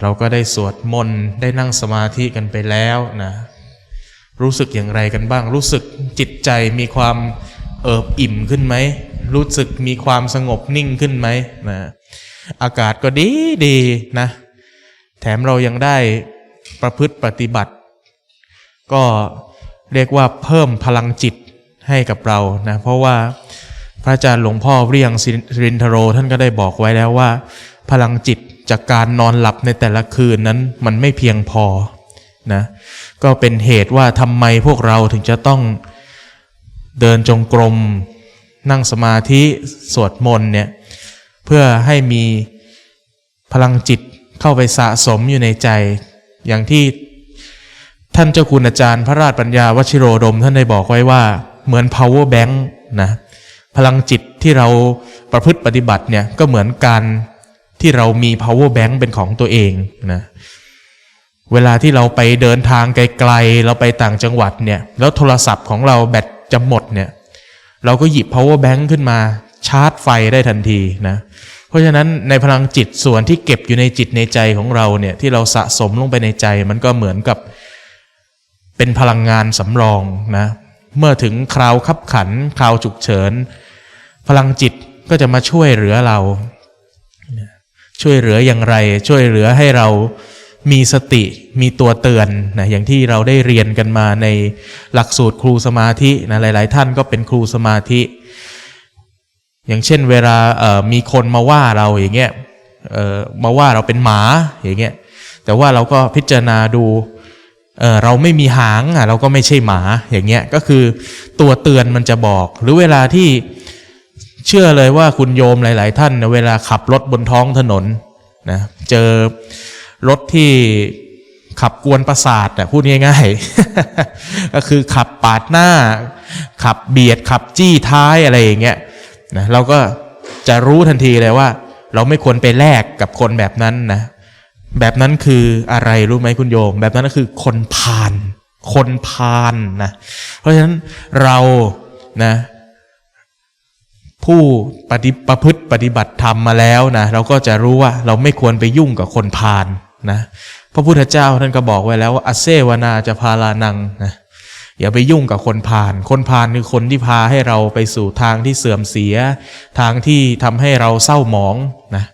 เราก็ได้สวดมนต์ได้นั่งสมาธิกันไปแล้วนะรู้สึกอย่างไรกันบ้าง รู้สึกจิตใจมีความเอิบอิ่มขึ้นไหม รู้สึกมีความสงบนิ่งขึ้นไหมนะอากาศก็ดีดีนะ แถมเรายังได้ประพฤติปฏิบัติ ก็เรียกว่าเพิ่มพลังจิตให้กับเรานะเพราะว่าพระอาจารย์หลวงพ่อเรียงสิรินทโรท่านก็ได้บอกไว้แล้วว่า พลังจิต จากการนอนหลับในแต่ละคืนนั้นมันไม่เพียงพอนะก็เป็นเหตุว่าทำไมพวกเราถึงจะต้องเดินจงกรม นั่งสมาธิสวดมนต์เนี่ยเพื่อให้มีพลังจิตเข้าไปสะสมอยู่ในใจ อย่างที่ท่านเจ้าคุณอาจารย์พระราชปัญญาวชิโรดมท่านได้บอกไว้ว่าเหมือน power bank นะพลังจิตที่เราประพฤติปฏิบัติเนี่ยก็เหมือนการ ที่เรามี power bank เป็นของตัวเองนะเวลาที่เราไปเดินทางไกลๆ เราไปต่างจังหวัดเนี่ย แล้วโทรศัพท์ของเราแบตจะหมดเนี่ย เราก็หยิบ power bank ขึ้นมาชาร์จไฟได้ทันทีนะ เพราะฉะนั้นในพลังจิตส่วนที่เก็บอยู่ในจิตในใจของเราเนี่ย ที่เราสะสมลงไปในใจ มันก็เหมือนกับเป็นพลังงานสำรองนะ เมื่อถึงคราวขับขัน คราวฉุกเฉิน พลังจิตก็จะมาช่วยเหลือเรา ช่วยเหลืออย่างไร ช่วยเหลือให้เรามีสติมีตัวเตือนนะอย่างที่เราได้เรียนกันมาในหลักสูตรครูสมาธินะหลาย ๆ ท่านก็เป็นครูสมาธิ อย่างเช่นเวลามีคนมาว่าเราอย่างเงี้ยมาว่าเราเป็นหมาอย่างเงี้ยแต่ว่าเราก็พิจารณาดูเเราไม่มีหางอะเราก็ไม่ใช่หมาอย่างเงี้ยก็คือตัวเตือนมันจะบอก หรือเวลาที่ เชื่อเลยว่าคุณโยมหลาย ๆ ท่านเวลาขับรถบนท้องถนนนะเจอรถที่ขับกวนประสาทอะพูดง่ายๆ ก็คือขับปาดหน้า ขับเบียดขับจี้ท้ายอะไรอย่างเงี้ยนะเราก็จะรู้ทันทีเลยว่า เราไม่ควรไปแลกกับคนแบบนั้นนะแบบนั้นคืออะไรรู้ไหมคุณโยม แบบนั้นก็คือคนพาลคนพาลนะเพราะฉะนั้นเรานะ ผู้ปฏิประพฤติปฏิบัติธรรมมาแล้วนะ เราก็จะรู้ว่าเราไม่ควรไปยุ่งกับคนพาลนะพระพุทธเจ้าท่านก็บอกไว้แล้วว่าอเซวนาจะพาลานังนะอย่าไปยุ่งกับคนพาลคนพาลคือคนที่พาให้เราไปสู่ทางที่เสื่อมเสีย ทางที่ทำให้เราเศร้าหมองนะ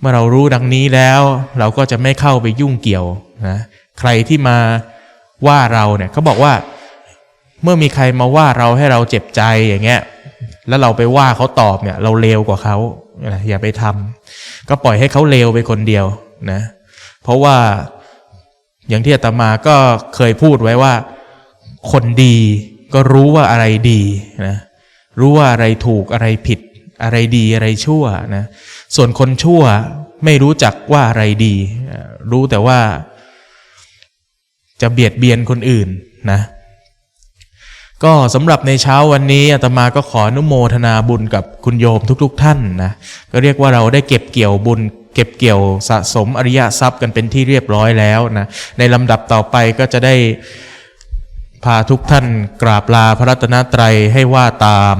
เมื่อเรารู้ดังนี้แล้ว เราก็จะไม่เข้าไปยุ่งเกี่ยวนะใครที่มาว่าเราเนี่ยเขาบอกว่า เมื่อมีใครมาว่าเราให้เราเจ็บใจอย่างเงี้ย แล้วเราไปว่าเขาตอบเนี่ย เราเลวกว่าเขาอย่าไปทำก็ปล่อยให้เขาเลวไปคนเดียวนะ เพราะว่าอย่างที่อาตมาก็เคยพูดไว้ว่า คนดีก็รู้ว่าอะไรดีนะรู้ว่าอะไรถูกอะไรผิด อะไรดีอะไรชั่วนะส่วนคนชั่วไม่รู้จักว่าอะไรดี รู้แต่ว่าจะเบียดเบียนคนอื่นนะ ก็สำหรับในเช้าวันนี้อาตมาก็ขออนุโมทนาบุญกับคุณโยมทุกๆทท่านนะก็เรียกว่าเราได้เก็บเกี่ยวบุญ เก็บเกี่ยวสะสมอริยทรัพย์กันเป็นที่เรียบร้อยแล้วนะในลำดับต่อไปก็จะได้พาทุกท่านกราบลาพระรัตนตรัยให้ว่าตาม